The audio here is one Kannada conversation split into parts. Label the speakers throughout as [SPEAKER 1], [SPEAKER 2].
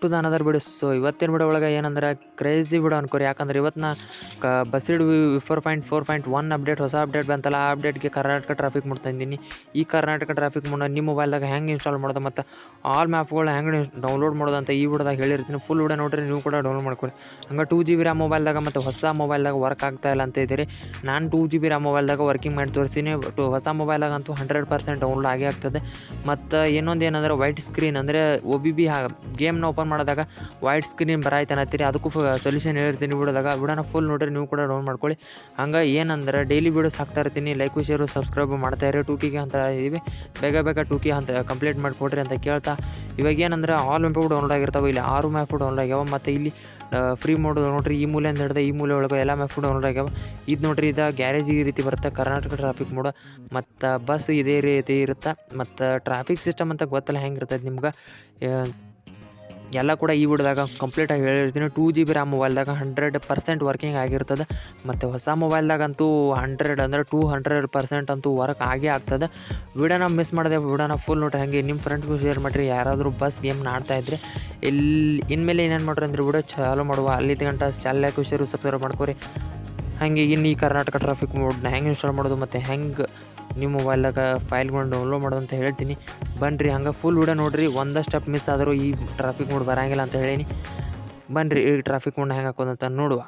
[SPEAKER 1] ಟು ದ ಅನದರ್ ಬಿಡು. ಸೊ ಇವತ್ತಿನ ಬಿಡೋ ಒಳಗೆ ಏನಂದ್ರೆ ಕ್ರೇಜಿ ಬಿಡು ಅನ್ಕೋರಿ. ಯಾಕಂದ್ರೆ ಇವತ್ತಿನ ಕ BUSSID four point four point one update ಹೊಸ ಅಪ್ಡೇಟ್ ಬಂತಲ್ಲ, ಆ ಅಪ್ಡೇಟ್ಗೆ ಕರ್ನಾಟಕ ಟ್ರಾಫಿಕ್ ಮಾಡ್ತಾ ಇದ್ದೀನಿ. ಈ ಕರ್ನಾಟಕ ಟ್ರಾಫಿಕ್ ಮುಂದೆ ನಿಮ್ಮ ಮೊಬೈಲ್ದಾಗ ಹೆಂಗೆ ಇನ್ಸ್ಟಾಲ್ ಮಾಡೋದು ಮತ್ತು ಆಲ್ ಮ್ಯಾಪ್ಗಳು ಹೆಂಗೆ ಡೌನ್ಲೋಡ್ ಮಾಡೋದು ಅಂತ ಈ ವಿಡಿಯೋದಾಗ ಹೇಳಿರ್ತೀನಿ. ಫುಲ್ ವಿಡಿಯೋ ನೋಡ್ರಿ, ನೀವು ಕೂಡ ಡೌನ್ಲೋಡ್ ಮಾಡ್ಕೊರಿ. ಹಂಗೆ ಟೂ ಜಿ ಬಿ ರ್ಯಾಮ್ ಮೊಬೈಲ್ದಾಗ ಮತ್ತು ಹೊಸ ಮೊಬೈಲ್ದಾಗ ವರ್ಕ್ ಆಗ್ತಾ ಇಲ್ಲ ಅಂತ ಇದ್ದೀರಿ. ನಾನು ಟೂ ಜಿ ಬಿ ರ್ಯಾಮ್ ಮೊಬೈಲ್ದಾಗ ವರ್ಕಿಂಗ್ ಮಾಡಿ ತೋರಿಸ್ತೀನಿ. ಟು ಹೊಸ ಮೊಬೈಲ್ದಾಗ ಅಂತೂ ಹಂಡ್ರೆಡ್ ಪರ್ಸೆಂಟ್ ಡೌನ್ಲೋಡ್ ಆಗೇ ಆಗ್ತದೆ. ಮತ್ತು ಇನ್ನೊಂದು ಏನಂದ್ರೆ ವೈಟ್ ಸ್ಕ್ರೀನ್ ಅಂದರೆ ಒ ಬಿ ಬಿ ಗೇಮ್ನ ಓಪನ್ ಮಾಡಿದಾಗ ವೈಟ್ ಸ್ಕ್ರೀನ್ ಬರಾಯ್ತು ಅನ್ನತ್ತೀರಿ? ಅದಕ್ಕೂ ಸೊಲ್ಯೂಷನ್ ಹೇಳಿರ್ತೀನಿ ಬಿಡೋದಾಗ. ವಿಡಿಯೋನ ಫುಲ್ ನೋಡ್ರಿ, ನೀವು ಕೂಡ ಡೌನ್ ಮಾಡ್ಕೊಳ್ಳಿ. ಹಂಗೆ ಏನಂದ್ರೆ ಡೈಲಿ ವೀಡಿಯೋಸ್ ಹಾಕ್ತಾ ಇರ್ತೀನಿ. ಲೈಕ್ ಶೇರು ಸಬ್ಸ್ಕ್ರೈಬ್ ಮಾಡ್ತಾ ಇರಿ. ಟೂಕಿಗೆ ಅಂತ ಇದೀವಿ. ಬೇಗ ಬೇಗ ಟೂಕಿ ಅಂತ ಕಂಪ್ಲೀಟ್ ಮಾಡಿಕೊಡ್ರಿ ಅಂತ ಕೇಳ್ತಾ. ಇವಾಗ ಏನಂದ್ರೆ ಆಲ್ ಮ್ಯಾಪು ಡೌನ್ಲೋಡ್ ಆಗಿರ್ತಾವೆ. ಇಲ್ಲಿ ಆರು ಮ್ಯಾಪು ಡೌನ್ಲೋಡ್ ಆಗ್ಯಾವ. ಮತ್ತು ಇಲ್ಲಿ ಫ್ರೀ ಮೋಡ್ ನೋಡ್ರಿ. ಈ ಮೂಲೆ ಅಂತ ಈ ಮೂಲೆ ಒಳಗೆ ಎಲ್ಲ ಮ್ಯಾಪು ಡೌನ್ಲೋಡ್ ಆಗ್ಯಾವ. ಇದು ನೋಡ್ರಿ, ಇದು ಗ್ಯಾರೇಜ್ ಈ ರೀತಿ ಬರುತ್ತೆ. ಕರ್ನಾಟಕ ಟ್ರಾಫಿಕ್ ಮೋಡ ಮತ್ತು ಬಸ್ ಇದೇ ರೀತಿ ಇರುತ್ತೆ? ಮತ್ತು ಟ್ರಾಫಿಕ್ ಸಿಸ್ಟಮ್ ಅಂತ ಗೊತ್ತಲ್ಲ ಹೆಂಗೆ ಇರ್ತೈತೆ ನಿಮ್ಗೆ ಎಲ್ಲ ಕೂಡ ಈ ವಿಡಿಯೋದಾಗ ಕಂಪ್ಲೀಟಾಗಿ ಹೇಳಿರ್ತೀನಿ. ಟೂ ಜಿ ಬಿ ರ್ಯಾಮ್ ಮೊಬೈಲ್ದಾಗ ಹಂಡ್ರೆಡ್ ಪರ್ಸೆಂಟ್ ವರ್ಕಿಂಗ್ ಆಗಿರ್ತದೆ. ಮತ್ತು ಹೊಸ ಮೊಬೈಲ್ದಾಗಂತೂ ಹಂಡ್ರೆಡ್ ಅಂದರೆ ಟೂ ಹಂಡ್ರೆಡ್ ಪರ್ಸೆಂಟ್ ಅಂತೂ ವರ್ಕ್ ಆಗೇ ಆಗ್ತದೆ. ವಿಡಿಯೋನ ಮಿಸ್ ಮಾಡಿದೆ, ವಿಡಿಯೋನ ಫುಲ್ ನೋಡ್ರಿ. ಹಾಗೆ ನಿಮ್ಮ ಫ್ರೆಂಡ್ಸ್ಗೂ ಶೇರ್ ಮಾಡಿರಿ. ಯಾರಾದರೂ ಬಸ್ ಗೇಮ್ನ ಆಡ್ತಾ ಇದ್ರೆ ಇಲ್ಲಿ ಇನ್ಮೇಲೆ ಏನೇನು ಮಾಡ್ರಿ ಅಂದ್ರೆ ವಿಡಿಯೋ ಚಾಲು ಮಾಡುವ. ಅಲ್ಲಿ ಗಂಟ ಚಾಲ್ ಲೈಕ್ ಶೇರು ಸಬ್ಸ್ಕ್ರೈಬ್ ಮಾಡ್ಕೊರಿ. ಹಾಗೆ ಇನ್ನು ಈ ಕರ್ನಾಟಕ ಟ್ರಾಫಿಕ್ ಮೋಡ್ನ ಹೆಂಗೆ ಇನ್ಸ್ಟಾಲ್ ಮಾಡೋದು ಮತ್ತು ಹೆಂಗೆ ನಿಮ್ಮ ಮೊಬೈಲ್ದಾಗ ಫೈಲ್ಗಳನ್ನ ಡೌನ್ಲೋಡ್ ಮಾಡೋದು ಅಂತ ಹೇಳ್ತೀನಿ. ಬನ್ನಿರಿ ಹಂಗೆ ಫುಲ್ ವಿಡಿಯೋ ನೋಡಿರಿ. ಒಂದೇ ಸ್ಟೆಪ್ ಮಿಸ್ ಆದರೂ ಈ ಟ್ರಾಫಿಕ್ ಮೋಡ್ ಬರಂಗಿಲ್ಲ ಅಂತ ಹೇಳೀನಿ. ಬನ್ನಿರಿ ಈ ಟ್ರಾಫಿಕ್ ಮೋಡ್ನ ಹೆಂಗೆ ಹಾಕೋದಂತ ನೋಡುವ.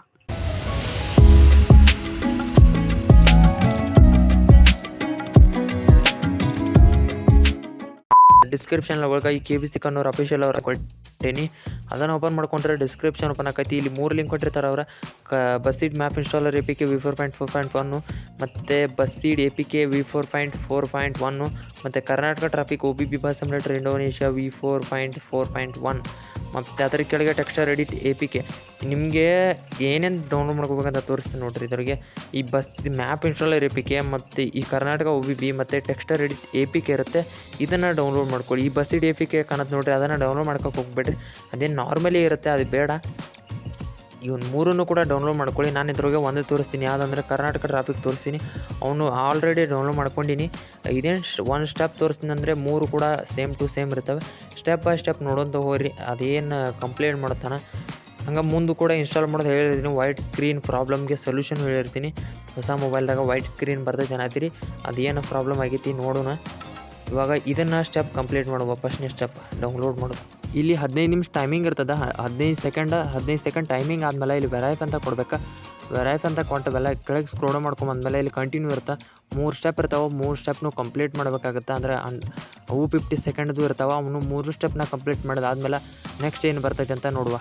[SPEAKER 1] ಡಿಸ್ಕ್ರಿಪ್ಷನ್ ಒಳಗೆ ಈ K B C Kannur official ಅವ್ರ ಕೊಟ್ಟೇನಿ. ಅದನ್ನು ಓಪನ್ ಮಾಡ್ಕೊಂಡ್ರೆ ಡಿಸ್ಕ್ರಿಪ್ಷನ್ ಓಪನ್ ಆಕೈತಿ. ಇಲ್ಲಿ ಮೂರು ಲಿಂಕ್ ಕೊಟ್ಟಿರ್ತಾರೆ ಅವರ. ಕ BUSSID map installer A P K V four point four point one ಮತ್ತು BUSSID A P K V four point four point one ಮತ್ತು Karnataka traffic O B B bus simulator Indonesia V four point four point one ಮತ್ತು ಅದರ ಕೆಳಗೆ texture edit A P K ನಿಮಗೆ ಏನೇನು ಡೌನ್ಲೋಡ್ ಮಾಡ್ಕೋಬೇಕಂತ ತೋರಿಸ್ತೀನಿ ನೋಡ್ರಿ ಇದರಿಗೆ ಈ bus map installer A P K ಮತ್ತು ಈ ಕರ್ನಾಟಕ ಒ ಬಿ ಬಿ ಮತ್ತು texture edit A P K ಇರುತ್ತೆ. ಇದನ್ನು ಡೌನ್ಲೋಡ್ ಮಾಡ್ಕೊಳ್ಳಿ. ಈ ಬಸ್ಸಿಡ್ ಎ ಪಿ ಕೆ ಕಾಣತ್ತೆ ನೋಡ್ರಿ. ಅದನ್ನು ಡೌನ್ಲೋಡ್ ಮಾಡ್ಕೊಕ್ಕೆ ಹೋಗ್ಬೇಡ್ರಿ. ಅದೇನು ನಾರ್ಮಲಿ ಇರುತ್ತೆ, ಅದು ಬೇಡ. ಇವನು ಮೂರನ್ನು ಕೂಡ ಡೌನ್ಲೋಡ್ ಮಾಡ್ಕೊಳ್ಳಿ. ನಾನು ಇದ್ರೊಳಗೆ ಒಂದು ತೋರಿಸ್ತೀನಿ. ಯಾವುದಂದ್ರೆ ಕರ್ನಾಟಕ ಟ್ರಾಫಿಕ್ ತೋರಿಸ್ತೀನಿ. ಅವನು ಆಲ್ರೆಡಿ ಡೌನ್ಲೋಡ್ ಮಾಡ್ಕೊಂಡಿನಿ. ಇದೇನು ಒಂದು ಸ್ಟೆಪ್ ತೋರಿಸ್ತೀನಿ ಅಂದರೆ ಮೂರು ಕೂಡ ಸೇಮ್ ಟು ಸೇಮ್ ಇರ್ತವೆ. ಸ್ಟೆಪ್ ಬೈ ಸ್ಟೆಪ್ ನೋಡೋಂತ ಹೋಗ್ರಿ. ಅದೇನು ಕಂಪ್ಲೇಂಟ್ ಮಾಡ್ತಾನೆ ಹಂಗೆ ಮುಂದೆ ಕೂಡ ಇನ್ಸ್ಟಾಲ್ ಮಾಡೋದು ಹೇಳಿರ್ತೀನಿ. ವೈಟ್ ಸ್ಕ್ರೀನ್ ಪ್ರಾಬ್ಲಮ್ಗೆ ಸೊಲ್ಯೂಷನ್ ಹೇಳಿರ್ತೀನಿ. ಹೊಸ ಮೊಬೈಲ್ದಾಗ ವೈಟ್ ಸ್ಕ್ರೀನ್ ಬರ್ತೈತೆ ಅನ್ನತ್ತೀರಿ. ಅದೇನು ಪ್ರಾಬ್ಲಮ್ ಆಗೈತಿ ನೋಡೋಣ. ಇವಾಗ ಇದನ್ನು ಸ್ಟೆಪ್ ಕಂಪ್ಲೀಟ್ ಮಾಡುವ ಫಸ್ಟ್ನೇ ಸ್ಟೆಪ್ ಡೌನ್ಲೋಡ್ ಮಾಡೋದು ಇಲ್ಲಿ ಹದಿನೈದು ನಿಮಿಷ ಟೈಮಿಂಗ್ ಇರ್ತದೆ, ಹದಿನೈದು ಸೆಕೆಂಡ್ ಹದಿನೈದು ಸೆಕೆಂಡ್ ಟೈಮಿಂಗ್ ಆದಮೇಲೆ ಇಲ್ಲಿ ವೆರೈಫ್ ಅಂತ ಕೊಡ್ಬೇಕು. ವೆರೈಫ್ ಅಂತ ಕೊಟ್ಟು ಕೆಳಗೆ ಸ್ಕ್ರೋಲ್ ಮಾಡ್ಕೊಂಬಂದ್ಮೇಲೆ ಇಲ್ಲಿ ಕಂಟಿನ್ಯೂ ಇರುತ್ತೆ. ಮೂರು ಸ್ಟೆಪ್ ಇರ್ತಾವೆ, ಮೂರು ಸ್ಟೆಪ್ನು ಕಂಪ್ಲೀಟ್ ಮಾಡಬೇಕಾಗುತ್ತೆ. ಅಂದರೆ ಅವು ಫಿಫ್ಟಿ ಸೆಕೆಂಡ್ದು ಇರ್ತಾವೆ, ಅವನು ಮೂರು ಸ್ಟೆಪ್ನ ಕಂಪ್ಲೀಟ್ ಮಾಡಿದಾದ್ಮೇಲೆ ನೆಕ್ಸ್ಟ್ ಏನು ಬರ್ತೈತೆ ಅಂತ ನೋಡುವ.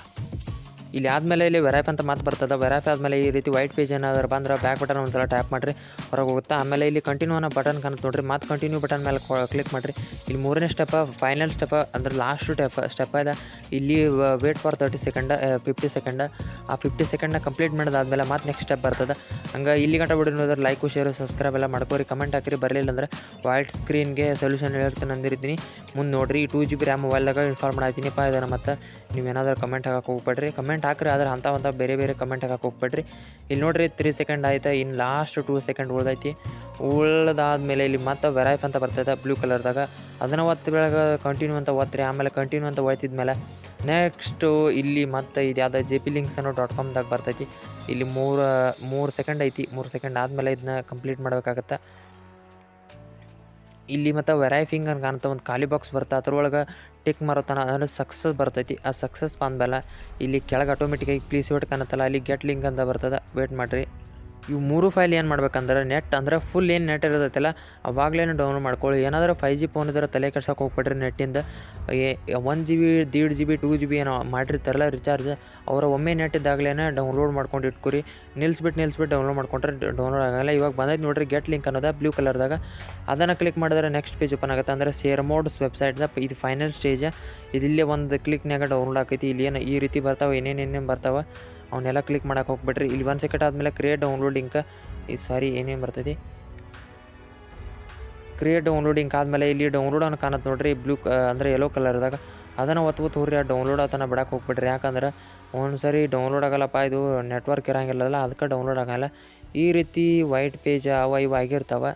[SPEAKER 1] ಇಲ್ಲಿ ಆದಮೇಲೆ ಇಲ್ಲಿ ವೆರೈಫ್ ಅಂತ ಮಾತು ಬರ್ತದೆ. ವೆರೈಫ್ ಆದಮೇಲೆ ಈ ರೀತಿ ವೈಟ್ ಪೇಜ್ ಏನಾದರೂ ಬಂದ್ರೆ ಬ್ಯಾಕ್ ಬಟನ್ ಒಂದ್ಸಲ ಟ್ಯಾಪ್ ಮಾಡಿರಿ, ಹೊರಗೆ ಹೋಗುತ್ತೆ? ಆಮೇಲೆ ಇಲ್ಲಿ ಕಂಟಿನ್ಯೂ ಅನ್ನೋ ಬಟನ್ ಕಾಣುತ್ತೆ ನೋಡ್ರಿ. ಮತ್ತು ಕಂಟಿನ್ಯೂ ಬಟನ್ ಮೇಲೆ ಕ್ಲಿಕ್ ಮಾಡಿರಿ. ಇಲ್ಲಿ ಮೂರನೇ ಸ್ಟೆಪ್ ಫೈನಲ್ ಸ್ಟೆಪ್ ಅಂದ್ರೆ ಲಾಸ್ಟ್ ಸ್ಟೆಪ್ ಸ್ಟೆಪ್ ಇದೆ. ಇಲ್ಲಿ wait for thirty second fifty second ಆ ಫಿಫ್ಟಿ ಸೆಕೆಂಡ್ನ ಕಂಪ್ಲೀಟ್ ಮಾಡಿದಾದ್ಮೇಲೆ ಮತ್ತೆ ನೆಕ್ಸ್ಟ್ ಸ್ಟೆಪ್ ಬರ್ತದೆ. ಹಂಗೆ ಇಲ್ಲಿ ಗಂಟ ಬಿಡಿ ನೋಡಿದ್ರೆ ಲೈಕು ಶೇರು ಸಬ್ಸ್ಕ್ರೈಬ್ ಎಲ್ಲ ಮಾಡ್ಕೋರಿ. ಕಮೆಂಟ್ ಹಾಕಿರಿ. ಬರಲಿಲ್ಲ ಅಂದ್ರೆ ವೈಟ್ ಸ್ಕ್ರೀನ್ಗೆ ಸೊಲ್ಯೂಷನ್ ಹೇಳ್ತೀನಿ ಅಂದಿರ್ತೀನಿ. ಮುಂದೆ ನೋಡಿರಿ ಟೂ ಜಿ ಬಿ ರ್ಯಾಮ್ ಮೊಬೈಲ್ದಾಗ ಇನ್ಫಾರ್ಮ್ ಪಾ, ಇದನ್ನು ಮತ್ತು ನೀವೇನಾದ್ರೂ ಕಮೆಂಟ್ ಹಾಕಕ್ಕೆ ಹೋಗ್ಬೇಡ್ರಿ. ಕಮೆಂಟ್ ಹಾಕ್ರಿ, ಆದ್ರೆ ಅಂಥ ಅಂತ ಬೇರೆ ಬೇರೆ ಕಮೆಂಟ್ ಹಾಕಕ್ಕೆ ಹೋಗ್ಬೇಡ್ರಿ. ಇಲ್ಲಿ ನೋಡ್ರಿ ತ್ರೀ ಸೆಕೆಂಡ್ ಆಯ್ತು ಇನ್ನು ಲಾಸ್ಟ್ ಟೂ ಸೆಕೆಂಡ್ ಉಳ್ದೈತಿ. ಉಳ್ದಾದ್ಮೇಲೆ ಇಲ್ಲಿ ಮತ್ತೆ ವೆರೈಫ್ ಅಂತ ಬರ್ತೈತೆ ಬ್ಲೂ ಕಲರ್ದಾಗ ಅದನ್ನು ಒತ್ತು ಬೆಳಗ್ಗೆ ಕಂಟಿನ್ಯೂ ಅಂತ ಒತ್ತಿರಿ ಆಮೇಲೆ ಕಂಟಿನ್ಯೂ ಅಂತ ಒತ್ತಿದ್ಮೇಲೆ ನೆಕ್ಸ್ಟು ಇಲ್ಲಿ ಮತ್ತೆ ಇದು ಯಾವುದೋ ಜೆ ಪಿ ಲಿಂಕ್ಸ್ ಅನ್ನೋ ಡಾಟ್ ಕಾಮ್ದಾಗ ಬರ್ತೈತಿ. ಇಲ್ಲಿ ಮೂರು ಮೂರು ಸೆಕೆಂಡ್ ಐತಿ, ಮೂರು ಸೆಕೆಂಡ್ ಆದಮೇಲೆ ಇದನ್ನ ಕಂಪ್ಲೀಟ್ ಮಾಡಬೇಕಾಗತ್ತೆ. ಇಲ್ಲಿ ಮತ್ತು ವೆರೈಫಿಂಗ್ ಅಂತ ಒಂದು ಖಾಲಿ ಬಾಕ್ಸ್ ಬರ್ತಾ ಅದ್ರೊಳಗೆ ಟಿಕ್ ಮಾರತ್ತಾನ ಅಂದ್ರೆ ಸಕ್ಸಸ್ ಬರ್ತೈತಿ. ಆ ಸಕ್ಸಸ್ ಬಂದಮೇಲೆ ಇಲ್ಲಿ ಕೆಳಗೆ ಆಟೋಮೆಟಿಕಾಗಿ ಪ್ಲೀಸ್ ವೇಟ್ ಕಾಣತ್ತಲ್ಲ. ಅಲ್ಲಿ ಗೆಟ್ ಲಿಂಕ್ ಅಂತ ಬರ್ತದೆ. ವೇಟ್ ಮಾಡಿರಿ. ಇವು ಮೂರು ಫೈಲ್ ಏನು ಮಾಡ್ಬೇಕಂದ್ರೆ ನೆಟ್ ಅಂದ್ರೆ ಫುಲ್ ಏನು ನೆಟ್ ಇರ್ತೈತಲ್ಲ ಅವಾಗಲೇ ಡೌನ್ಲೋಡ್ ಮಾಡ್ಕೊಳ್ಳಿ. ಏನಾದರೂ ಫೈ ಜಿ ಫೋನ್ ಇದ್ರೆ ತಲೆ ಕೆಡ್ಸೋಕೆ ಹೋಗ್ಬೇಡ್ರಿ ನೆಟ್ಟಿಂದ one G B, ದೀಡ್ G B two G B ಏನೋ ಮಾಡಿರ್ತಾರಲ್ಲ ರಿಚಾರ್ಜ್ ಅವರ ಒಮ್ಮೆ ನೆಟ್ ಇದ್ದಾಗಲೇ ಡೌನ್ಲೋಡ್ ಮಾಡ್ಕೊಂಡು ಇಟ್ಕೊರಿ. ನಿಲ್ಸ್ಬಿಟ್ಟು ನಿಲ್ಸ್ಬಿಟ್ಟು ಡೌನ್ಲೋಡ್ ಮಾಡ್ಕೊಂಡ್ರೆ ಡೌನ್ಲೋಡ್ ಆಗಲ್ಲ ಇವಾಗ ಬಂದೈತೆ ನೋಡ್ರಿ ಗೆಟ್ ಲಿಂಕ್ ಅನ್ನೋದು ಬ್ಲೂ ಕಲರ್ದಾಗ ಅದನ್ನು ಕ್ಲಿಕ್ ಮಾಡಿದ್ರೆ ನೆಕ್ಸ್ಟ್ ಪೇಜ್ ಓಪನ್ ಆಗುತ್ತೆ. ಅಂದರೆ ಸೇರ್ ಮೋಡ್ಸ್ ವೆಬ್ಸೈಟ್ದ ಇದು ಫೈನಲ್ ಸ್ಟೇಜ್ ಇದು ಇಲ್ಲೇ ಒಂದು ಕ್ಲಿಕ್ನಾಗ ಡೌನ್ಲೋಡ್ ಆಕೈತಿ. ಇಲ್ಲಿ ಏನು ಈ ರೀತಿ ಬರ್ತಾವೆ, ಏನೇನು ಏನೇನು ಬರ್ತಾವೆ. ಅವನ್ನೆಲ್ಲ ಕ್ಲಿಕ್ ಮಾಡೋಕೆ ಹೋಗ್ಬಿಟ್ರಿ ಇಲ್ಲಿ ಒನ್ ಸೆಕೆಂಡ್ ಆದಮೇಲೆ ಕ್ರಿಯೇಟ್ ಡೌನ್ಲೋಡಿಂಗ್ ಈ ಸಾರಿ ಏನೇನು ಬರ್ತೈತಿ? ಕ್ರಿಯೇಟ್ ಡೌನ್ಲೋಡಿಂಗ್ ಆದಮೇಲೆ ಇಲ್ಲಿ ಡೌನ್ಲೋಡ್ ಅನ್ನೋ ಕಾಣತ್ತೆ ನೋಡ್ರಿ. ಬ್ಲೂ ಅಂದರೆ ಯೆಲ್ಲೋ ಕಲರ್ದಾಗ ಅದನ್ನು ಒತ್ತು ತೋರಿ ಆ ಡೌನ್ಲೋಡ್ ಆತನ ಬಿಡಕ್ಕೆ ಹೋಗ್ಬಿಟ್ರಿ ಯಾಕಂದ್ರೆ ಒಂದ್ಸರಿ ಡೌನ್ಲೋಡ್ ಆಗಲ್ಲಪ್ಪ, ಇದು ನೆಟ್ವರ್ಕ್ ಇರೋಂಗಿಲ್ಲಲ್ಲ ಅದಕ್ಕೆ ಡೌನ್ಲೋಡ್ ಆಗಲ್ಲ. ಈ ರೀತಿ ವೈಟ್ ಪೇಜ್ ಅವ ಇವು ಆಗಿರ್ತಾವೆ.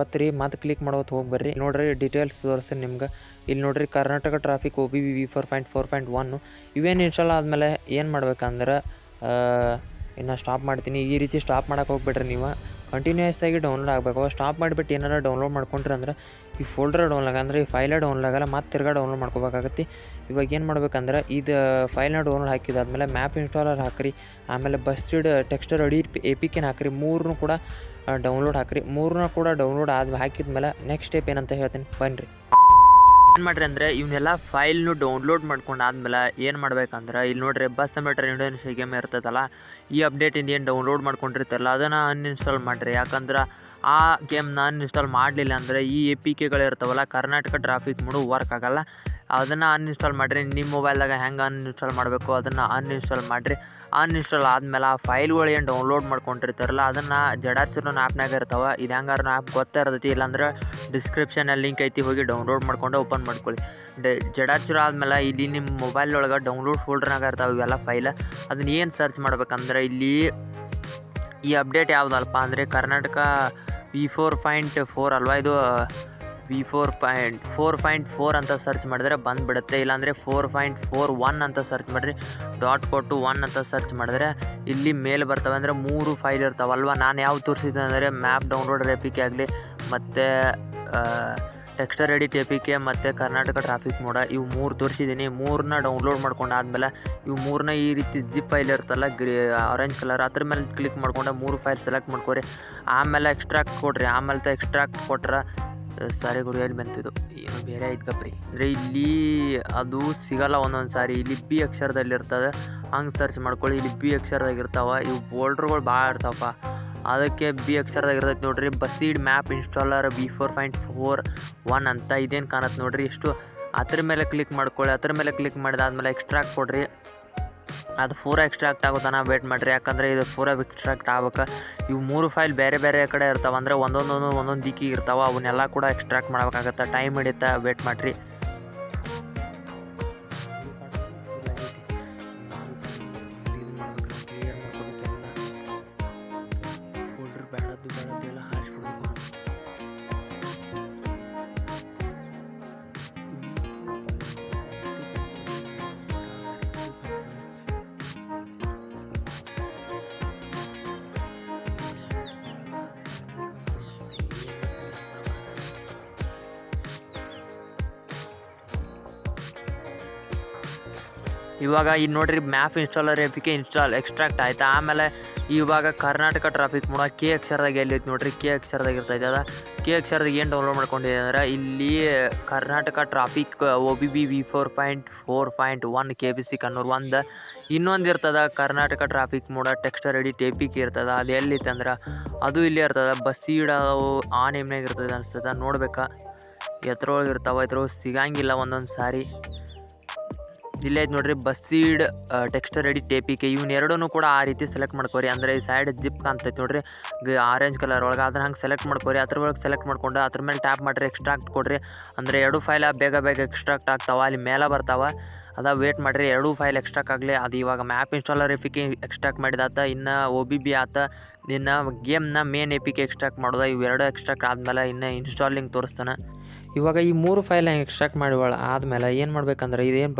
[SPEAKER 1] ಒತ್ತಿರಿ ಮತ್ತೆ ಕ್ಲಿಕ್ ಮಾಡೋತ್ತು ಹೋಗಿ ಬರ್ರಿ. ನೋಡ್ರಿ ಡೀಟೇಲ್ಸ್ ತೋರಿಸಿ ನಿಮ್ಗೆ. ಇಲ್ಲಿ ನೋಡ್ರಿ Karnataka traffic O B V four point four point one ಇವೇನು ಇನ್ಸ್ಟಾಲ್ ಆದಮೇಲೆ ಏನು ಮಾಡ್ಬೇಕಂದ್ರೆ ಇನ್ನು ಸ್ಟಾಪ್ ಮಾಡ್ತೀನಿ. ಈ ರೀತಿ ಸ್ಟಾಪ್ ಮಾಡೋಕೆ ಹೋಗ್ಬೇಡ್ರಿ ನೀವು. ಕಂಟಿನ್ಯೂಯಸ್ ಆಗಿ ಡೌನ್ಲೋಡ್ ಆಗಬೇಕು. ಸ್ಟಾಪ್ ಮಾಡಿಬಿಟ್ಟು ಏನಾರ ಡೌನ್ಲೋಡ್ ಮಾಡ್ಕೊಂಡ್ರಿ ಅಂದ್ರೆ ಈ ಫೋಲ್ಡರ್ ಡೌನ್ಲಾಗ ಅಂದ್ರೆ ಈ ಫೈಲ ಡೌನ್ಲಾಗಲ್ಲ ಮತ್ತೆ ತಿರ್ಗಾ ಡೌನ್ಲೋಡ್ ಮಾಡ್ಕೋಬೇಕಾಗತ್ತೆ. ಇವಾಗ ಏನು ಮಾಡ್ಬೇಕಂದ್ರೆ, ಇದು ಫೈಲ್ನ ಡೌನ್ಲೋಡ್ ಹಾಕಿದಾದ್ಮೇಲೆ ಮ್ಯಾಪ್ ಇನ್ಸ್ಟಾಲರ್ ಹಾಕ್ರಿ, ಆಮೇಲೆ ಬಸ್ಟಿಡ್ ಟೆಕ್ಸ್ಟರ್ ಅಡಿ ಎ ಪಿ ಕೆನ ಹಾಕ್ರಿ ಮೂರನ್ನೂ ಕೂಡ ಡೌನ್ಲೋಡ್ ಹಾಕ್ರಿ. ಮೂರನ್ನ ಕೂಡ ಡೌನ್ಲೋಡ್ ಆದ, ಹಾಕಿದ್ಮೇಲೆ ನೆಕ್ಸ್ಟ್ ಸ್ಟೆಪ್ ಏನಂತ ಹೇಳ್ತೀನಿ ಬನ್ನಿರಿ ಏನು ಮಾಡ್ರಿ ಅಂದರೆ ಇವನ್ನೆಲ್ಲ ಫೈಲ್ನು ಡೌನ್ಲೋಡ್ ಮಾಡ್ಕೊಂಡು ಆದ್ಮೇಲೆ ಏನು ಮಾಡ್ಬೇಕಂದ್ರೆ ಇಲ್ಲಿ ನೋಡ್ರಿ ಬಸ್ ಮೀಟರ್ ಇಂಡೋನೇಷಿಯಾ ಗೇಮ್ ಇರ್ತದಲ್ಲ, ಈ ಅಪ್ಡೇಟಿಂದ ಏನು ಡೌನ್ಲೋಡ್ ಮಾಡ್ಕೊಂಡಿರ್ತಾರಲ್ಲ ಅದನ್ನು ಅನ್ಇನ್ಸ್ಟಾಲ್ ಮಾಡಿರಿ. ಯಾಕಂದ್ರೆ ಆ ಗೇಮ್ನ ಅನ್ಇನ್ಸ್ಟಾಲ್ ಮಾಡಲಿಲ್ಲ ಅಂದರೆ ಈ ಎ ಪಿ ಕೆಗಳಿರ್ತಾವಲ್ಲ ಕರ್ನಾಟಕ ಟ್ರಾಫಿಕ್ ಮೂಡು ವರ್ಕ್ ಆಗಲ್ಲ. ಅದನ್ನು ಅನ್ಇನ್ಸ್ಟಾಲ್ ಮಾಡಿರಿ. ನಿಮ್ಮ ಮೊಬೈಲ್ದಾಗ ಹೆಂಗೆ ಅನ್ಇನ್ಸ್ಟಾಲ್ ಮಾಡಬೇಕು, ಅದನ್ನು ಅನ್ಇನ್ಸ್ಟಾಲ್ ಮಾಡಿರಿ. ಅನ್ಇನ್ಸ್ಟಾಲ್ ಆದಮೇಲೆ ಆ ಫೈಲ್ಗಳು ಏನು ಡೌನ್ಲೋಡ್ ಮಾಡ್ಕೊಂಡಿರ್ತಾರಲ್ಲ, ಅದನ್ನು ಜಡಾರ್ಸಿರೋ ಆ್ಯಪ್ನಾಗ ಇರ್ತಾವೆ. ಇದು ಹೆಂಗಾರು ಆ್ಯಪ್ ಗೊತ್ತೇ ಇರ್ತೈತಿ, ಇಲ್ಲಾಂದ್ರೆ ಡಿಸ್ಕ್ರಿಪ್ಷನಲ್ಲಿ ಲಿಂಕ್ ಐತಿ, ಹೋಗಿ ಡೌನ್ಲೋಡ್ ಮಾಡ್ಕೊಂಡು ಓಪನ್ ಮಾಡ್ಕೊಳ್ಳಿ. ಡ ಜಡಾರ್ಸಿರೋ ಆದಮೇಲೆ ಇಲ್ಲಿ ನಿಮ್ಮ ಮೊಬೈಲ್ ಒಳಗೆ ಡೌನ್ಲೋಡ್ ಫೋಲ್ಡ್ರ್ನಾಗ ಇರ್ತಾವೆ ಇವೆಲ್ಲ ಫೈಲ್ ಅದನ್ನ ಏನು ಸರ್ಚ್ ಮಾಡ್ಬೇಕಂದ್ರೆ ಇಲ್ಲಿ ಈ ಅಪ್ಡೇಟ್ ಯಾವುದಲ್ಲಪ್ಪ ಅಂದರೆ Karnataka V four point four ಅಲ್ವಾ ಇದು V four point four point four ಅಂತ ಸರ್ಚ್ ಮಾಡಿದ್ರೆ ಬಂದುಬಿಡುತ್ತೆ. ಇಲ್ಲಾಂದರೆ ಫೋರ್ ಪಾಯಿಂಟ್ ಫೋರ್ ಒನ್ ಅಂತ ಸರ್ಚ್ ಮಾಡಿರಿ ಡಾಟ್ ಕೊಟ್ಟು ಒನ್ ಅಂತ ಸರ್ಚ್ ಮಾಡಿದ್ರೆ ಇಲ್ಲಿ ಮೇಲೆ ಬರ್ತವೆ ಅಂದರೆ ಮೂರು ಫೈಲ್ ಇರ್ತಾವಲ್ವ? ನಾನು ಯಾವ ತೋರಿಸಿದ್ದೆ ಅಂದರೆ ಮ್ಯಾಪ್ ಡೌನ್ಲೋಡ್ ರೆಪಿಕೆ ಆಗಲಿ, ಮತ್ತು ಟೆಕ್ಸ್ಟರ್ ಎಡಿಟ್ ಟೆಪಿಕೆ ಮತ್ತು ಕರ್ನಾಟಕ ಟ್ರಾಫಿಕ್ ಮೋಡ, ಇವು ಮೂರು ತೋರಿಸಿದ್ದೀನಿ. ಮೂರನ್ನ ಡೌನ್ಲೋಡ್ ಮಾಡ್ಕೊಂಡು ಆದಮೇಲೆ ಇವು ಮೂರನ್ನ ಈ ರೀತಿ ಜಿಪ್ ಫೈಲ್ ಇರ್ತಲ್ಲ, ಗ್ರೀ ಆರೆಂಜ್ ಕಲರ್ ಅದ್ರ ಮೇಲೆ ಕ್ಲಿಕ್ ಮಾಡ್ಕೊಂಡು ಮೂರು ಫೈಲ್ ಸೆಲೆಕ್ಟ್ ಮಾಡ್ಕೊರಿ. ಆಮೇಲೆ ಎಕ್ಸ್ಟ್ರಾಕ್ಟ್ ಕೊಡ್ರಿ. ಆಮೇಲೆ ಎಕ್ಸ್ಟ್ರಾಕ್ಟ್ ಕೊಟ್ರೆ ಸಾರಿ ಗುರು ಎಲ್ಲಿ ಬಂತಿದ್ದು ಏನು ಬೇರೆ ಕಪ್ರಿ. ಅಂದರೆ ಇಲ್ಲಿ ಅದು ಸಿಗಲ್ಲ ಒಂದೊಂದು ಸಾರಿ. ಇಲ್ಲಿ ಬಿ ಅಕ್ಷರದಲ್ಲಿ ಇರ್ತದೆ. ಹಂಗೆ ಸರ್ಚ್ ಮಾಡ್ಕೊಳ್ಳಿ. ಇಲ್ಲಿ ಬಿ ಅಕ್ಷರದಾಗ ಇರ್ತಾವೆ. ಇವು ಬೋಲ್ಡ್ರುಗಳು ಭಾಳ ಇರ್ತಾವಪ್ಪ. ಅದಕ್ಕೆ ಬಿ ಅಕ್ಷರದಾಗ ಇರ್ತೈತೆ ನೋಡ್ರಿ. BUSSID map installer B four point four one ಅಂತ ಇದೇನು ಕಾಣತ್ತೆ ನೋಡ್ರಿ. ಎಷ್ಟು ಅದ್ರ ಮೇಲೆ ಕ್ಲಿಕ್ ಮಾಡ್ಕೊಳ್ಳಿ. ಅದ್ರ ಮೇಲೆ ಕ್ಲಿಕ್ ಮಾಡಿದಾದ್ಮೇಲೆ ಎಕ್ಸ್ಟ್ರಾಕ್ಟ್ ಕೊಡ್ರಿ. ಅದು ಪೂರ ಎಕ್ಸ್ಟ್ರಾಕ್ಟ್ ಆಗೋ ತನಕ ವೇಟ್ ಮಾಡಿರಿ. ಯಾಕಂದರೆ ಇದು ಪೂರ ಎಕ್ಸ್ಟ್ರಾಕ್ಟ್ ಆಗ್ಬೇಕು. ಇವು ಮೂರು ಫೈಲ್ ಬೇರೆ ಬೇರೆ ಕಡೆ ಇರ್ತಾವೆ. ಅಂದರೆ ಒಂದೊಂದೊಂದು ಒಂದೊಂದು ದಿಕ್ಕಿಗೆ ಇರ್ತಾವೆ. ಅವನ್ನೆಲ್ಲ ಕೂಡ ಎಕ್ಸ್ಟ್ರಾಕ್ಟ್ ಮಾಡ್ಬೇಕಾಗತ್ತೆ. ಟೈಮ್ ಹಿಡಿತಾ ವೇಟ್ ಮಾಡಿರಿ. ಇವಾಗ ಈ ನೋಡ್ರಿ map installer APK install extract ಆಯ್ತಾ? ಆಮೇಲೆ ಇವಾಗ ಕರ್ನಾಟಕ ಟ್ರಾಫಿಕ್ ಮೂಡ ಕೆ ಅಕ್ಷರದಾಗ ಎಲ್ಲೈತೆ ನೋಡ್ರಿ? ಕೆ ಅಕ್ಷರದಾಗ ಇರ್ತೈತೆ ಅದ. ಕೆ ಅಕ್ಷರದಾಗ ಏನು ಡೌನ್ಲೋಡ್ ಮಾಡ್ಕೊಂಡಿದೆ ಅಂದ್ರೆ ಇಲ್ಲಿ Karnataka traffic O B B V four point four point one K B C Kannur ಒಂದು. ಇನ್ನೊಂದು ಇರ್ತದೆ Karnataka traffic mod texture ready ಟೇಪಿಕ್ ಇರ್ತದ. ಅದು ಎಲ್ಲಿತ್ತು ಅಂದ್ರೆ ಅದು ಇಲ್ಲಿ ಇರ್ತದೆ. ಬಸ್ ಇಡೋವು ಆ ನೇಮ್ನಾಗ ಇರ್ತದೆ ಅನಿಸ್ತದೆ. ನೋಡ್ಬೇಕಾ? ಎತ್ರೊಳಗೆ ಇರ್ತಾವ ಇದ್ರೊಳಗೆ ಸಿಗಂಗಿಲ್ಲ ಒಂದೊಂದು ಸಾರಿ. ಇಲ್ಲೇ ಐತೆ ನೋಡ್ರಿ ಬಸ್ಸೀಡ್ ಟೆಕ್ಸ್ಟರ್ ರೆಡಿ ಟೇಪಿಕೆ ಇವ್ನ ಎರಡೂ ಕೂಡ ಆ ರೀತಿ ಸೆಲೆಕ್ಟ್ ಮಾಡ್ಕೋರಿ. ಅಂದ್ರೆ ಈ ಸೈಡ್ ಜಿಪ್ ಕಾಣ್ತೈತೆ ನೋಡ್ರಿ ಆರೆಂಜ್ ಕಲರ್ ಒಳಗೆ ಅದ್ರ ಹಂಗೆ ಸೆಲೆಕ್ಟ್ ಮಾಡ್ಕೋರಿ. ಅದ್ರ ಒಳಗೆ ಸೆಲೆಕ್ಟ್ ಮಾಡ್ಕೊಂಡು ಅದ್ರ ಮೇಲೆ ಟ್ಯಾಪ್ ಮಾಡ್ರಿ ಎಕ್ಸ್ಟ್ರಾಕ್ಟ್ ಕೊಡ್ರಿ. ಅಂದ್ರೆ ಎರಡು ಫೈಲ ಬೇಗ ಬೇಗ ಎಕ್ಸ್ಟ್ರಾಕ್ಟ್ ಆಗ್ತಾವ, ಅಲ್ಲಿ ಮೇಲೆ ಬರ್ತಾವ. ಅದ ವೇಟ್ ಮಾಡಿರಿ, ಎರಡೂ ಫೈಲ್ ಎಕ್ಸ್ಟ್ರಾಕ್ಟ್ ಆಗಲಿ. ಅದು ಇವಾಗ ಮ್ಯಾಪ್ ಇನ್ಸ್ಟಾಲರ್ ಎಫಿಕೆ ಎಕ್ಸ್ಟ್ರಾಕ್ಟ್ ಮಾಡಿದಾತ ಇನ್ನು ಒ ಬಿ ಬಿ ಆತ, ಇನ್ನು ಗೇಮ್ನ ಮೇನ್ ಎಪಿಕೆ ಎಕ್ಸ್ಟ್ರಾಕ್ಟ್ ಮಾಡೋದ. ಇವೆರಡು ಎಕ್ಸ್ಟ್ರಾಕ್ಟ್ ಆದಮೇಲೆ ಇನ್ನು ಇನ್ಸ್ಟಾಲಿಂಗ್ ತೋರಿಸ್ತಾನೆ. ಇವಾಗ ಈ ಮೂರು ಫೈಲ್ ಹೆಂಗೆ ಎಕ್ಸ್ಟ್ರಾಕ್ಟ್ ಮಾಡಿವಳ ಆದಮೇಲೆ ಏನು ಮಾಡ್ಬೇಕಂದ್ರೆ ಇದೇನು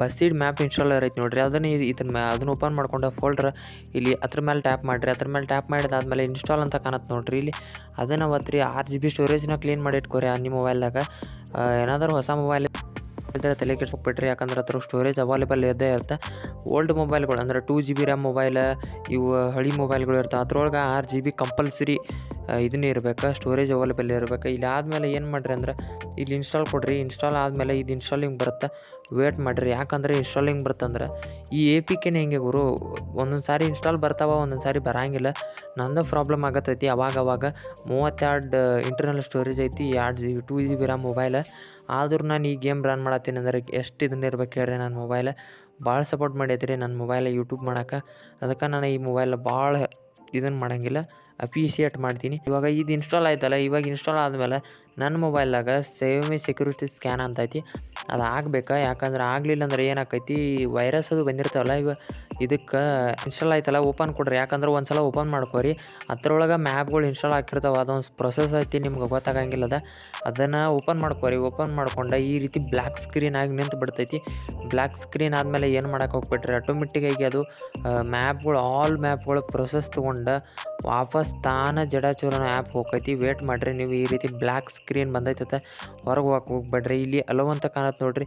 [SPEAKER 1] ಬಸ್ಸೀಡ್ ಮ್ಯಾಪ್ ಇನ್ಸ್ಟಾಲರ್ ಐತೆ ನೋಡಿರಿ, ಅದನ್ನು ಇದು ಇದನ್ನ ಅದನ್ನು ಓಪನ್ ಮಾಡ್ಕೊಂಡು ಫೋಲ್ಡ್ರ್ ಇಲ್ಲಿ ಅದ್ರ ಮೇಲೆ ಟ್ಯಾಪ್ ಮಾಡಿರಿ, ಅದ್ರ ಮೇಲೆ ಟ್ಯಾಪ್ ಮಾಡಿದಾದ್ಮೇಲೆ ಇನ್ಸ್ಟಾಲ್ ಅಂತ ಕಾಣತ್ತೆ ನೋಡ್ರಿ. ಇಲ್ಲಿ ಅದನ್ನು ಒತ್ತಿರಿ ಆರು ಜಿ ಬಿ ಸ್ಟೋರೇಜ್ನ ಕ್ಲೀನ್ ಮಾಡಿ ಇಟ್ಕೊರಿ ನಿಮ್ಮ ಮೊಬೈಲ್ದಾಗ ಏನಾದರೂ ಹೊಸ ಮೊಬೈಲ್ ಇದ್ರೆ ತಲೆ ಕೆಡ್ಸ್ಕೊಬಿಟ್ರಿ ಯಾಕಂದ್ರೆ ಅದ್ರ ಸ್ಟೋರೇಜ್ ಅವೈಲೇಬಲ್ ಇದ್ದೇ ಇರುತ್ತೆ. ಓಲ್ಡ್ ಮೊಬೈಲ್ಗಳು ಅಂದ್ರೆ two G B RAM mobile ಇವು ಹಳಿ ಮೊಬೈಲ್ಗಳು ಇರ್ತವೆ. ಅದ್ರೊಳಗೆ ಆರು ಜಿ ಬಿ ಕಂಪಲ್ಸರಿ ಇದನ್ನ ಇರಬೇಕು? ಸ್ಟೋರೇಜ್ ಅವೈಲೇಬಲ್ ಇರಬೇಕು? ಇಲ್ಲಿ ಆದಮೇಲೆ ಏನು ಮಾಡಿರಿ ಅಂದ್ರೆ, ಇಲ್ಲಿ ಇನ್ಸ್ಟಾಲ್ ಕೊಡ್ರಿ. ಇನ್ಸ್ಟಾಲ್ ಆದಮೇಲೆ ಇದು ಇನ್ಸ್ಟಾಲಿಂಗ್ ಬರುತ್ತೆ? ವೇಟ್ ಮಾಡಿರಿ. ಯಾಕಂದ್ರೆ ಇನ್ಸ್ಟಾಲಿಂಗ್ ಬರ್ತಂದ್ರೆ ಈ ಎ ಪಿ ಕೆನೇ ಹೆಂಗೆ ಗುರು? ಒಂದೊಂದು ಸಾರಿ ಇನ್ಸ್ಟಾಲ್ ಬರ್ತಾವ, ಒಂದೊಂದು ಸಾರಿ ಬರಂಗಿಲ್ಲ. ನಂದು ಪ್ರಾಬ್ಲಮ್ ಆಗತ್ತೈತಿ ಅವಾಗ ಅವಾಗ ಮೂವತ್ತೆರಡು ಇಂಟರ್ನಲ್ ಸ್ಟೋರೇಜ್ ಐತಿ, ಎರಡು G B two G B RAM mobile ಆದರೂ ನಾನು ಈ ಗೇಮ್ ರನ್ ಮಾಡತ್ತೀನಿ ಅಂದ್ರೆ ಎಷ್ಟು ಇದನ್ನ ಇರ್ಬೇಕು ನನ್ನ ಮೊಬೈಲ್ ಭಾಳ ಸಪೋರ್ಟ್ ಮಾಡೈತ್ರಿ ನನ್ನ ಮೊಬೈಲ್ ಯೂಟ್ಯೂಬ್ ಮಾಡೋಕೆ. ಅದಕ್ಕೆ ನಾನು ಈ ಮೊಬೈಲ್ ಭಾಳ ಇದನ್ನು ಮಾಡಂಗಿಲ್ಲ. ಅಪ್ರಿಸಿಯೇಟ್ ಮಾಡ್ತೀನಿ. ಇವಾಗ ಇದು ಇನ್ಸ್ಟಾಲ್ ಆಯ್ತಲ್ಲ ಇವಾಗ ಇನ್ಸ್ಟಾಲ್ ಆದಮೇಲೆ ನನ್ನ ಮೊಬೈಲ್ದಾಗ ಸೇವ್ ಮಿ ಸೆಕ್ಯೂರಿಟಿ ಸ್ಕ್ಯಾನ್ ಅಂತ ಐತಿ. ಅದು ಆಗಬೇಕಾ? ಯಾಕಂದ್ರೆ ಆಗಲಿಲ್ಲ ಅಂದ್ರೆ ಏನಾಕೈತಿ? ವೈರಸ್ ಅದು ಬಂದಿರ್ತಾವಲ್ಲ, ಇವ ಇದಕ್ಕೆ ಇನ್ಸ್ಟಾಲ್ ಆಯ್ತಲ್ಲ ಓಪನ್ ಕೊಡ್ರಿ. ಯಾಕಂದ್ರೆ ಒಂದು ಸಲ ಓಪನ್ ಮಾಡ್ಕೊರಿ. ಅದ್ರೊಳಗೆ ಮ್ಯಾಪ್ಗಳು ಇನ್ಸ್ಟಾಲ್ ಆಗಿರ್ತಾವೆ, ಅದೊಂದು ಪ್ರೊಸೆಸ್ ಐತಿ, ನಿಮ್ಗೆ ಗೊತ್ತಾಗಂಗಿಲ್ಲ ಅದ ಅದನ್ನು ಓಪನ್ ಮಾಡ್ಕೊರಿ. ಓಪನ್ ಮಾಡ್ಕೊಂಡು ಈ ರೀತಿ ಬ್ಲ್ಯಾಕ್ ಸ್ಕ್ರೀನ್ ಆಗಿ ನಿಂತು ಬಿಡ್ತೈತಿ. ಬ್ಲ್ಯಾಕ್ ಸ್ಕ್ರೀನ್ ಆದಮೇಲೆ ಏನು ಮಾಡೋಕೆ ಹೋಗ್ಬಿಟ್ರಿ ಆಟೋಮೆಟಿಕ್ಕಾಗಿ ಅದು ಮ್ಯಾಪ್ಗಳು ಆಲ್ ಮ್ಯಾಪ್ಗಳು ಪ್ರೊಸೆಸ್ ತೊಗೊಂಡು ವಾಪಸ್ ತಾನ ಜಡಾಚೂರನ ಆ್ಯಪ್ ಹೋಗೈತಿ. ವೇಟ್ ಮಾಡಿರಿ, ನೀವು ಈ ರೀತಿ ಬ್ಲ್ಯಾಕ್ ಸ್ಕ್ರೀನ್ ಬಂದೈತತೆ. ಹೊರಗೆ ಹೋಗಕ್ಕೆ ಹೋಗ್ಬೇಡ್ರಿ. ಇಲ್ಲಿ ಅಲೋ ಅಂತ ಕಾಣತ್ತೆ ನೋಡ್ರಿ.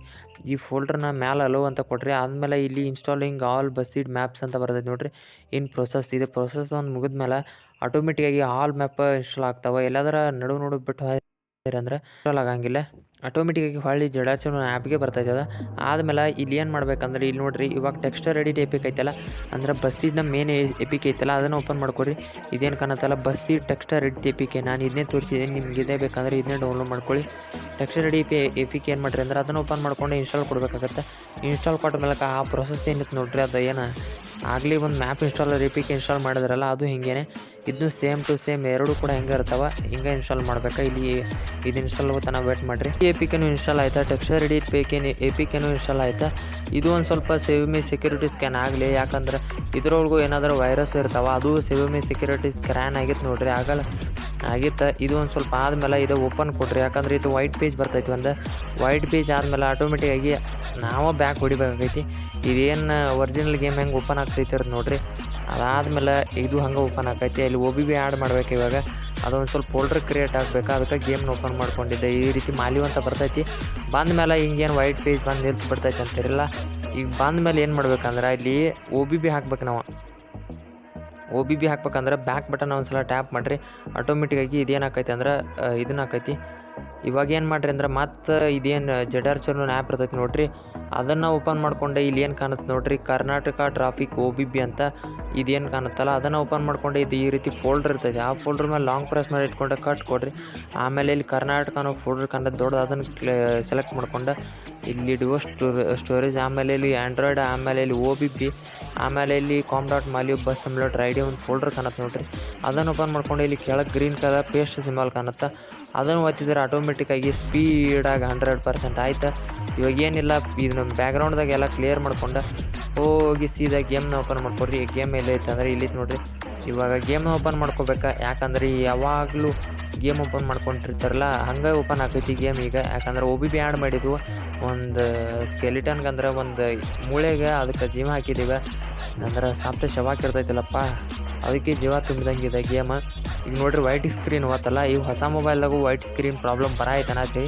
[SPEAKER 1] ಈ ಫೋಲ್ಡ್ರನ್ನ ಮ್ಯಾಲೆ ಅಲೋ ಅಂತ ಕೊಡ್ರಿ ಆದಮೇಲೆ ಇಲ್ಲಿ ಇನ್ಸ್ಟಾಲಿಂಗ್ ಆಲ್ ಬಸ್ಸಿಡ್ ಮ್ಯಾಪ್ಸ್ ಅಂತ ಬರ್ತೈತೆ ನೋಡ್ರಿ. ಇನ್ ಪ್ರೊಸೆಸ್ ಇದು ಪ್ರೊಸೆಸ್ ಒಂದು ಮುಗಿದ್ಮೇಲೆ ಆಟೋಮೆಟಿಕ್ಕಾಗಿ ಆಲ್ ಮ್ಯಾಪ್ ಇನ್ಸ್ಟಾಲ್ ಆಗ್ತಾವೆ. ಎಲ್ಲಾದ್ರೂ ನಡು ನೋಡಿಬಿಟ್ಟು ಬಿಟ್ಟು ಅಂದ್ರೆ ಇನ್ಸ್ಟಾಲ್ ಆಗಂಗಿಲ್ಲ. ಆಟೋಮೆಟಿಕ್ಕಾಗಿ ಹೊಳ್ಳಿ ಜಡಾರ್ಚನ ಆ್ಯಪ್ಗೆ ಬರ್ತೈತೆ ಅದು ಆದಮೇಲೆ ಇಲ್ಲಿ ಏನು ಮಾಡ್ಬೇಕಂದ್ರೆ ಇಲ್ಲಿ ನೋಡ್ರಿ, ಇವಾಗ ಟೆಕ್ಸ್ಟರ್ ಎಡಿಟ್ ಎಪಿಕ್ ಐತಲ್ಲ, ಅಂದ್ರೆ ಸೀಟ್ನ ಮೇನ್ ಎಪಿಕ್ ಐತಲ್ಲ, ಅದನ್ನು ಓಪನ್ ಮಾಡ್ಕೊರಿ ಇದೇನು ಕಾಣತ್ತಲ್ಲ ಬಸ್ಸಿಡ್ ಟೆಕ್ಸ್ಟರ್ ಎಡಿಟ್ ಎಪಿಕೆ ನಾನು ಇದನ್ನೇ ತೋರಿಸಿದ್ದೀನಿ ನಿಮ್ಗೆ ಇದೇ ಬೇಕಂದ್ರೆ ಇದನ್ನೇ ಡೌನ್ಲೋಡ್ ಮಾಡ್ಕೊಳ್ಳಿ. ಟೆಕ್ಸ್ಟರ್ ಎಡಿ ಪಿ ಎಪಿಕ್ ಏನು ಮಾಡ್ರಿ ಅಂದ್ರೆ ಅದನ್ನು ಓಪನ್ ಮಾಡ್ಕೊಂಡು ಇನ್ಸ್ಟಾಲ್ ಕೊಡಬೇಕಾಗತ್ತೆ. ಇನ್ಸ್ಟಾಲ್ ಕೊಟ್ಟ ಮೇಲೆ ಆ ಪ್ರೊಸೆಸ್ ಏನಿತ್ತು ನೋಡ್ರಿ, ಅದು ಏನು ಆಗಲಿ, ಒಂದು ಮ್ಯಾಪ್ ಇನ್ಸ್ಟಾಲರ್ ಎಪಿಕ್ ಇನ್ಸ್ಟಾಲ್ ಮಾಡಿದ್ರಲ್ಲ, ಅದು ಹಿಂಗೇನೆ. ಇದನ್ನು ಸೇಮ್ ಟು ಸೇಮ್, ಎರಡು ಕೂಡ ಹೆಂಗೆ ಇರ್ತಾವೆ, ಹಿಂಗೆ ಇನ್ಸ್ಟಾಲ್ ಮಾಡ್ಬೇಕಾ? ಇಲ್ಲಿ ಇದು ಇನ್ಸ್ಟಾಲ್ ತನಕ ವೇಟ್ ಮಾಡಿರಿ. ಎ ಪಿ ಕೆನೂ ಇನ್ಸ್ಟಾಲ್ ಆಯಿತಾ? ಟೆಕ್ಸ್ಚರ್ ಎಡಿಟ್ ಪೇಕೇನು ಎ ಪಿ ಕೆನೂ ಇನ್ಸ್ಟಾಲ್ ಆಯಿತಾ? ಇದು ಒಂದು ಸ್ವಲ್ಪ ಸೇವ್ ಮಿ ಸೆಕ್ಯೂರಿಟಿ ಸ್ಕ್ಯಾನ್ ಆಗಲಿ, ಯಾಕಂದ್ರೆ ಇದ್ರೊಳಗೂ ಏನಾದರೂ ವೈರಸ್ ಇರ್ತಾವೆ, ಅದು ಸೇವ್ ಮಿ ಸೆಕ್ಯೂರಿಟಿ ಸ್ಕ್ಯಾನ್ ಆಗಿತ್ತು ನೋಡ್ರಿ. ಆಗಲ್ಲ, ಆಗಿತ್ತು, ಇದು ಒಂದು ಸ್ವಲ್ಪ ಆದಮೇಲೆ ಇದು ಓಪನ್ ಕೊಡ್ರಿ. ಯಾಕಂದ್ರೆ ಇದು ವೈಟ್ ಪೇಜ್ ಬರ್ತೈತಿ ಒಂದು. ವೈಟ್ ಪೇಜ್ ಆದಮೇಲೆ ಆಟೋಮೆಟಿಕ್ಕಾಗಿ ನಾವು ಬ್ಯಾಕ್ ಹೊಡಿಬೇಕಾಗೈತಿ. ಇದೇನು ಒರಿಜಿನಲ್ ಗೇಮ್ ಹೆಂಗೆ ಓಪನ್ ಆಗ್ತೈತಿ ನೋಡ್ರಿ. ಅದಾದಮೇಲೆ ಇದು ಹಂಗೆ ಓಪನ್ ಆಕೈತಿ. ಅಲ್ಲಿ ಒ ಬಿ ಬಿ ಆ್ಯಡ್ ಮಾಡ್ಬೇಕು ಇವಾಗ. ಅದೊಂದು ಸ್ವಲ್ಪ ಫೋಲ್ಡರ್ ಕ್ರಿಯೇಟ್ ಆಗಬೇಕು? ಅದಕ್ಕೆ ಗೇಮ್ನ ಓಪನ್ ಮಾಡ್ಕೊಂಡಿದ್ದೆ. ಈ ರೀತಿ ಮಾಲಿವ್ ಅಂತ ಬರ್ತೈತಿ. ಬಂದಮೇಲೆ ಹಿಂಗೇನು ವೈಟ್ ಪೇಜ್ ಬಂದು ನಿಲ್ತು ಬಿಡ್ತೈತೆ ಅಂತಿರಲ್ಲ? ಈಗ ಬಂದಮೇಲೆ ಏನು ಮಾಡ್ಬೇಕಂದ್ರೆ ಇಲ್ಲಿ ಒ ಬಿ ಬಿ ಹಾಕ್ಬೇಕು ನಾವು. ಒ ಬಿ ಬಿ ಹಾಕ್ಬೇಕಂದ್ರೆ ಬ್ಯಾಕ್ ಬಟನ್ ಒಂದು ಸಲ ಟ್ಯಾಪ್ ಮಾಡಿರಿ ಆಟೋಮೆಟಿಕ್ಕಾಗಿ ಇದೇನು ಆಕೈತಿ ಅಂದ್ರೆ ಇದನ್ನ ಆಕೈತಿ. ಇವಾಗ ಏನು ಮಾಡ್ರಿ ಅಂದ್ರೆ ಮತ್ತೆ ಇದೇನು ಜಡಾರ್ಚರ್ನ ಆ್ಯಪ್ ಇರ್ತೈತಿ ನೋಡ್ರಿ. ಅದನ್ನು ಓಪನ್ ಮಾಡ್ಕೊಂಡೆ ಇಲ್ಲಿ ಏನು ಕಾಣುತ್ತೆ ನೋಡ್ರಿ. Karnataka traffic O B B ಅಂತ ಇದೇನು ಕಾಣುತ್ತಲ್ಲ, ಅದನ್ನು ಓಪನ್ ಮಾಡ್ಕೊಂಡೆ ಇದು ಈ ರೀತಿ ಫೋಲ್ಡರ್ ಇರ್ತೈತಿ. ಆ ಫೋಲ್ಡರ್ ಮೇಲೆ ಲಾಂಗ್ ಪ್ರೆಸ್ ಮಾಡಿ ಇಟ್ಕೊಂಡೆ ಕಟ್ ಕೊಡ್ರಿ. ಆಮೇಲೆ ಇಲ್ಲಿ ಕರ್ನಾಟಕ ಅನ್ನೋ ಫೋಲ್ಡರ್ ಕಂಡ ದೊಡ್ಡದು ಅದನ್ನು ಸೆಲೆಕ್ಟ್ ಮಾಡ್ಕೊಂಡು ಇಲ್ಲಿ ಡಿವೋ ಸ್ಟೋರ್ ಸ್ಟೋರೇಜ್ ಆಮೇಲೆ ಇಲ್ಲಿ ಆ್ಯಂಡ್ರಾಯ್ಡ್ ಆಮೇಲೆ ಇಲ್ಲಿ ಓ ಬಿ ಬಿ, ಆಮೇಲೆ ಇಲ್ಲಿ com dot maleo bus simulator ID ಒಂದು ಫೋಲ್ಡರ್ ಕಾಣುತ್ತೆ ನೋಡ್ರಿ. ಅದನ್ನು ಓಪನ್ ಮಾಡ್ಕೊಂಡು ಇಲ್ಲಿ ಕೆಳಗೆ ಗ್ರೀನ್ ಕಲರ್ ಪೇಸ್ಟ್ ಸಿಂಬಲ್ ಕಾಣುತ್ತೆ. ಅದನ್ನು ಒತ್ತಿದ್ರೆ ಆಟೋಮೆಟಿಕ್ಕಾಗಿ ಸ್ಪೀಡಾಗಿ ಹಂಡ್ರೆಡ್ ಪರ್ಸೆಂಟ್ ಆಯ್ತು? ಇವಾಗ ಏನಿಲ್ಲ ಇದನ್ನ ಬ್ಯಾಕ್ಗ್ರೌಂಡ್ದಾಗ ಎಲ್ಲ ಕ್ಲಿಯರ್ ಮಾಡ್ಕೊಂಡು ಹೋಗಿ ಸೀದಾ ಗೇಮ್ನ ಓಪನ್ ಮಾಡ್ಕೊಡ್ರಿ. ಈ ಗೇಮ್ ಎಲ್ಲ ಐತೆ ಅಂದ್ರೆ ಇಲ್ಲಿ ನೋಡಿರಿ. ಇವಾಗ ಗೇಮ್ನ ಓಪನ್ ಮಾಡ್ಕೋಬೇಕಾ? ಯಾಕಂದ್ರೆ ಯಾವಾಗಲೂ ಗೇಮ್ ಓಪನ್ ಮಾಡ್ಕೊಂಡಿರ್ತಾರಲ್ಲ, ಹಂಗೆ ಓಪನ್ ಆಗ್ತೈತಿ ಗೇಮ್ ಈಗ. ಯಾಕಂದ್ರೆ ಒ ಬಿ ಬಿ ಆ್ಯಡ್ ಮಾಡಿದ್ವು. ಒಂದು ಸ್ಕೆಲಿಟನ್ಗೆ ಅಂದ್ರೆ ಒಂದು ಮೂಳೆಗೆ ಅದಕ್ಕೆ ಜೀವ ಹಾಕಿದ್ದೀವಿ ಅಂದ್ರೆ ಸಾಪ್ತ ಶವಾಕಿರ್ತೈತಿಲ್ಲಪ್ಪ ಅದಕ್ಕೆ ಜೀವ ತುಂಬಿದಂಗೆ ಇದೆ ಗೇಮ. ಈಗ ನೋಡ್ರಿ ವೈಟ್ ಸ್ಕ್ರೀನ್ ಹೋತಲ್ಲ ಈಗ ಹೊಸ ಮೊಬೈಲ್ದಾಗೂ ವೈಟ್ ಸ್ಕ್ರೀನ್ ಪ್ರಾಬ್ಲಮ್ ಬರ ಐತನತಿ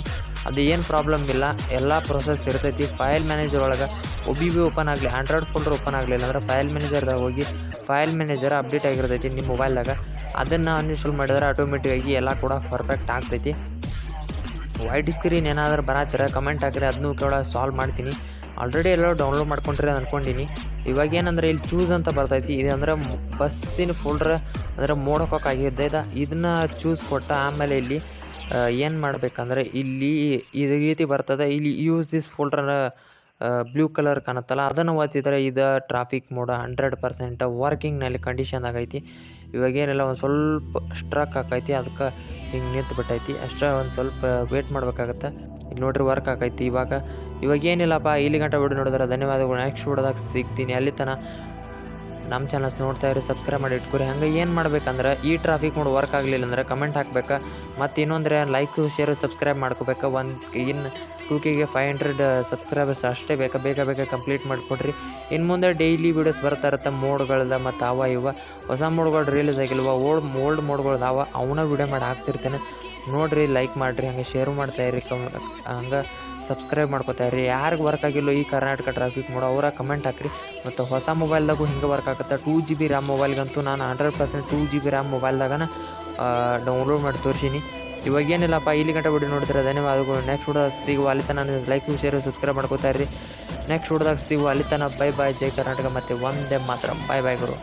[SPEAKER 1] ಅದು ಏನು ಪ್ರಾಬ್ಲಮ್ ಇಲ್ಲ. ಎಲ್ಲ ಪ್ರೊಸೆಸ್ ಇರ್ತೈತಿ. ಫೈಲ್ ಮ್ಯಾನೇಜರ್ ಒಳಗೆ ಒ ಬಿ ಬಿ ಓಪನ್ ಆಗಲಿ ಆಂಡ್ರಾಯ್ಡ್ ಫೋಲ್ಡರ್ ಓಪನ್ ಆಗಲಿಲ್ಲ ಅಂದ್ರೆ ಫೈಲ್ ಮ್ಯಾನೇಜರ್ದಾಗ ಹೋಗಿ ಫೈಲ್ ಮ್ಯಾನೇಜರ್ ಅಪ್ಡೇಟ್ ಆಗಿರ್ತೈತಿ ನಿಮ್ಮ ಮೊಬೈಲ್ದಾಗ ಅದನ್ನು ಅನ್ಇನ್ಸ್ಟಾಲ್ ಮಾಡಿದ್ರೆ ಆಟೋಮೆಟಿಕ್ಕಾಗಿ ಎಲ್ಲ ಕೂಡ ಪರ್ಫೆಕ್ಟ್ ಆಗ್ತೈತಿ. ವೈಟ್ ಸ್ಕ್ರೀನ್ ಏನಾದರೂ ಬರತ್ತಿರ ಕಮೆಂಟ್ ಹಾಕಿರಿ. ಅದನ್ನೂ ಕೂಡ ಸಾಲ್ವ್ ಮಾಡ್ತೀನಿ. ಆಲ್ರೆಡಿ ಎಲ್ಲ ಡೌನ್ಲೋಡ್ ಮಾಡ್ಕೊಂಡ್ರೆ ಅಂದ್ಕೊಂಡಿನಿ ಇವಾಗ ಏನಂದ್ರೆ ಇಲ್ಲಿ ಚೂಸ್ ಅಂತ ಬರ್ತೈತಿ. ಇದು ಅಂದ್ರೆ ಬಸ್ಸಿನ ಫೋಲ್ಡ್ರ್ ಅಂದರೆ ಮೋಡಕ್ಕಾಗಿದ್ದೆ ಇದು, ಇದನ್ನ ಚೂಸ್ ಕೊಟ್ಟ ಆಮೇಲೆ ಇಲ್ಲಿ ಏನು ಮಾಡಬೇಕಂದ್ರೆ ಇಲ್ಲಿ ಇದೇ ರೀತಿ ಬರ್ತದೆ. ಇಲ್ಲಿ use this folder blue colour ಕಾಣುತ್ತಲ್ಲ. ಅದನ್ನು ಓದ್ತಿದ್ರೆ ಇದು ಟ್ರಾಫಿಕ್ ಮೋಡ ಹಂಡ್ರೆಡ್ ಪರ್ಸೆಂಟ್ ವರ್ಕಿಂಗ್ನಲ್ಲಿ ಕಂಡೀಷನ್ ಐತಿ ಇವಾಗ ಏನಿಲ್ಲ ಒಂದು ಸ್ವಲ್ಪ ಸ್ಟ್ರಕ್ ಆಕೈತಿ ಅದಕ್ಕೆ ಹಿಂಗೆ ನಿಂತು ಬಿಟ್ಟೈತಿ. ಅಷ್ಟೇ ಒಂದು ಸ್ವಲ್ಪ ವೇಟ್ ಮಾಡಬೇಕಾಗತ್ತೆ. ಇಲ್ಲಿ ನೋಡ್ರಿ ವರ್ಕ್ ಆಕೈತಿ ಇವಾಗ. ಇವಾಗ ಏನಿಲ್ಲಪ್ಪ ಇಲ್ಲಿ ಗಂಟ ವಿಡಿಯೋ ನೋಡಿದ್ರೆ ಧನ್ಯವಾದಗಳು. ನೆಕ್ಸ್ಟ್ ವಿಡಿಯೋದಾಗ ಸಿಗ್ತೀನಿ. ಅಲ್ಲಿ ತನಕ ನಮ್ಮ ಚಾನಲ್ಸ್ ನೋಡ್ತಾ ಇರಿ ಸಬ್ಸ್ಕ್ರೈಬ್ ಮಾಡಿ ಇಟ್ಕೊರಿ. ಹಂಗೆ ಏನು ಮಾಡ್ಬೇಕಂದ್ರೆ ಈ ಟ್ರಾಫಿಕ್ ನೋಡಿ ವರ್ಕ್ ಆಗಲಿಲ್ಲ ಅಂದ್ರೆ ಕಮೆಂಟ್ ಹಾಕ್ಬೇಕು. ಮತ್ತು ಇನ್ನೊಂದ್ರೆ ಲೈಕ್ ಶೇರ್ ಸಬ್ಸ್ಕ್ರೈಬ್ ಮಾಡ್ಕೋಬೇಕು. ಒಂದು ಇನ್ನು ಟೂಕಿಗೆ ಫೈವ್ ಹಂಡ್ರೆಡ್ ಸಬ್ಸ್ಕ್ರೈಬರ್ಸ್ ಅಷ್ಟೇ ಬೇಕಾ? ಬೇಗ ಬೇಗ ಕಂಪ್ಲೀಟ್ ಮಾಡಿಕೊಡ್ರಿ. ಇನ್ನು ಮುಂದೆ ಡೈಲಿ ವೀಡಿಯೋಸ್ ಬರ್ತಾ ಇರುತ್ತೆ, ಮೋಡ್ಗಳದ ಮತ್ತು ಅವ ಇವ. ಹೊಸ ಮೋಡ್ಗಳು ರಿಲೀಸ್ ಆಗಿಲ್ವ? ಓಲ್ಡ್ ಓಲ್ಡ್ ಮೋಡ್ಗಳು ಅವ. ಅವನ ವೀಡಿಯೋ ಮಾಡಿ ಹಾಕ್ತಿರ್ತೇನೆ. ನೋಡಿರಿ ಲೈಕ್ ಮಾಡಿರಿ, ಹಂಗೆ ಶೇರ್ ಮಾಡ್ತಾಯಿರಿ ಕಮ್ ಹಂಗೆ ಸಬ್ಸ್ಕ್ರೈಬ್ ಮಾಡ್ಕೊತಾ ರೀ ಯಾರಿಗೆ ವರ್ಕ್ ಆಗಿಲ್ಲೋ ಈ ಕರ್ನಾಟಕ ಟ್ರಾಫಿಕ್ ಮಾಡೋ, ಅವರ ಕಮೆಂಟ್ ಹಾಕ್ರಿ. ಮತ್ತು ಹೊಸ ಮೊಬೈಲ್ದಾಗೂ ಹಿಂಗೆ ವರ್ಕ್ ಆಗುತ್ತೆ. ಟೂ ಜಿ ಬಿ ರ್ಯಾಮ್ ಮೊಬೈಲ್ಗಂತೂ ನಾನು hundred percent two G B RAM ಮೊಬೈಲ್ದಾಗನ download ಮಾಡಿ ತೋರಿಸೀನಿ. ಇವಾಗ ಏನಿಲ್ಲಪ್ಪ, ಇಲ್ಲಿ ಗಂಟೆ ಬಿಡಿ ನೋಡಿದ್ರೆ ಧನ್ಯವಾದಗಳು. ನೆಕ್ಸ್ಟ್ ವಿಡಿಯೋ ಸಿಗುವ ಅಲ್ಲಿ ತನಕ ಲೈಕ್ ಶೇರ್ ಸಬ್ಸ್ಕ್ರೈಬ್ ಮಾಡ್ಕೋತಾ ಇರಿ ನೆಕ್ಸ್ಟ್ ವಿಡಿಯೋದಾಗ ಸಿಗುವ ಅಲ್ಲಿ ತನಕ ಬೈ ಬಾಯ್ ಜೈ ಕರ್ನಾಟಕ. ಮತ್ತು ಒಂದೇ ಮಾತ್ರ. ಬಾಯ್ ಬಾಯ್ ಗುರು.